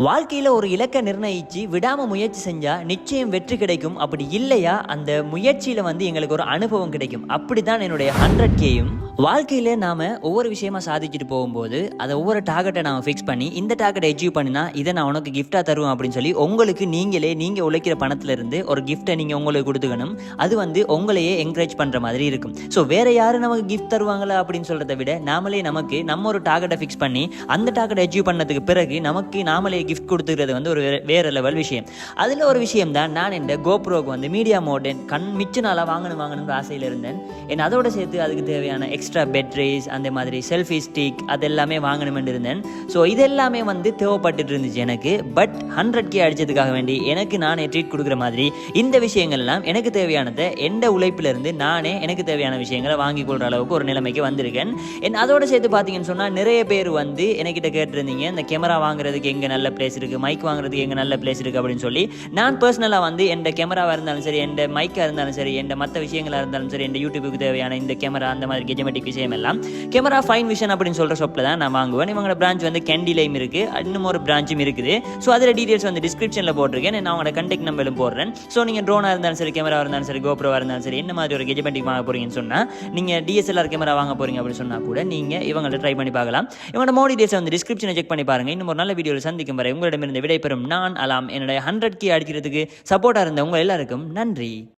வாழ்க்கையில் ஒரு இலக்கை நிர்ணயித்து விடாமல் முயற்சி செஞ்சால் நிச்சயம் வெற்றி கிடைக்கும். அப்படி இல்லையா? அந்த முயற்சியில் வந்து எங்களுக்கு ஒரு அனுபவம் கிடைக்கும். அப்படி தான் என்னுடைய ஹண்ட்ரட் கேயும் வாழ்க்கையில் நாம் ஒவ்வொரு விஷயமா சாதிச்சுட்டு போகும்போது அதை ஒவ்வொரு டார்கெட்டை நாம் ஃபிக்ஸ் பண்ணி இந்த டார்கெட்டை அச்சீவ் பண்ணினா இதை நான் உனக்கு கிஃப்டாக தருவேன் அப்படின்னு சொல்லி உங்களுக்கு நீங்களே நீங்கள் உழைக்கிற பணத்திலிருந்து ஒரு கிஃப்ட்டை நீங்கள் உங்களுக்கு கொடுத்துக்கணும். அது வந்து உங்களையே என்கரேஜ் பண்ணுற மாதிரி இருக்கும். ஸோ வேற யாரும் நமக்கு கிஃப்ட் தருவாங்களா அப்படின்னு சொல்கிறத விட நாமளே நமக்கு நம்ம ஒரு டார்கெட்டை ஃபிக்ஸ் பண்ணி அந்த டார்கெட்டை அச்சீவ் பண்ணதுக்கு பிறகு நமக்கு நாமளே கிஃப்ட் கொடுத்துக்கிறது வந்து ஒரு வேற- வேற லெவல் விஷயம். அதில் ஒரு விஷயம் தான் நான் இந்த கோப்ரோக்கு வந்து மீடியா மோடன் கண் மிச்ச நாளாக வாங்கணும் வாங்கணும்னு ஆசையில் இருந்தேன். என் அதோட சேர்த்து அதுக்கு தேவையான எக்ஸ்ட்ரா பெட் ரேஸ் அந்த மாதிரி செல்ஃபி ஸ்டிக் அது எல்லாமே வாங்கணும்னு இருந்தேன். ஸோ இது எல்லாமே வந்து தேவைப்பட்டுட்டு இருந்துச்சு எனக்கு. பட் ஹண்ட்ரட் கே அடித்ததுக்காக வேண்டி எனக்கு நானே ட்ரீட் கொடுக்குற மாதிரி இந்த விஷயங்கள்லாம் எனக்கு தேவையானதை எந்த உழைப்பிலிருந்து நானே எனக்கு தேவையான விஷயங்களை வாங்கி கொள்கிற அளவுக்கு ஒரு நிலைமைக்கு வந்திருக்கேன். என் அதோட சேர்த்து பார்த்தீங்கன்னு சொன்னால் நிறைய பேர் வந்து என்கிட்ட கேட்டிருந்தீங்க இந்த கேமரா வாங்குறதுக்கு எங்கே நல்ல பிளேஸ் இருக்குது மைக் வாங்குறதுக்கு எங்கே நல்ல பிளேஸ் இருக்குது அப்படின்னு சொல்லி. நான் பர்சனலாக வந்து என் கேமராவாக இருந்தாலும் சரி என் மைக்காக இருந்தாலும் சரி எந்த மற்ற விஷயங்களாக இருந்தாலும் சரி என் யூடியூபுக்கு தேவையான இந்த கேமரா அந்த மாதிரி கெஜமெட்டிக் விஷயம் எல்லாம். கேமரா ஃபைன் விஷன் அப்படின்னு சொல்கிற ஷாப்பில் தான் நான் வாங்குவேன். இவங்களோட பிரான்ச் வந்து கேண்டிலையும் இருக்குது இன்னும் ஒரு பிரான்ச்சும் இருக்குது. ஸோ அதில் டீட்டெயில்ஸ் வந்து டிஸ்கிரிப்ஷனில் போட்டிருக்கேன். நான் அவங்களோட கண்டெக்ட் நம்பரும் போடுறேன். ஸோ நீங்கள் ட்ரோனாக இருந்தாலும் சரி கேமரா இருந்தாலும் சரி கோப்ரோவாக இருந்தாலும் சரி என்ன மாதிரி ஒரு கெஜமெட்டிக் வாங்க போகிறீங்கன்னு சொன்னால் நீங்கள் டிஎஸ்எல்ஆர் கேமரா வாங்க போகிறீங்க அப்படின்னு சொன்னால் கூட நீங்கள் இவங்கள்ட்ட ட்ரை பண்ணி பார்க்கலாம். இவங்களோட மோடி டேஸை வந்து டிஸ்கிரிப்ஷனை செக் பண்ணி பாருங்கள் இன்னும் ஒரு நல்ல வீடியோவில் சந்திக்கும் வரை உங்களிடமிருந்து விடைபெறும் நான் அலாம். என்னுடைய ஹண்ட்ரட் கே அடிக்கிறதுக்கு சப்போர்ட்டாக இருந்த உங்கள் எல்லாருக்கும் நன்றி.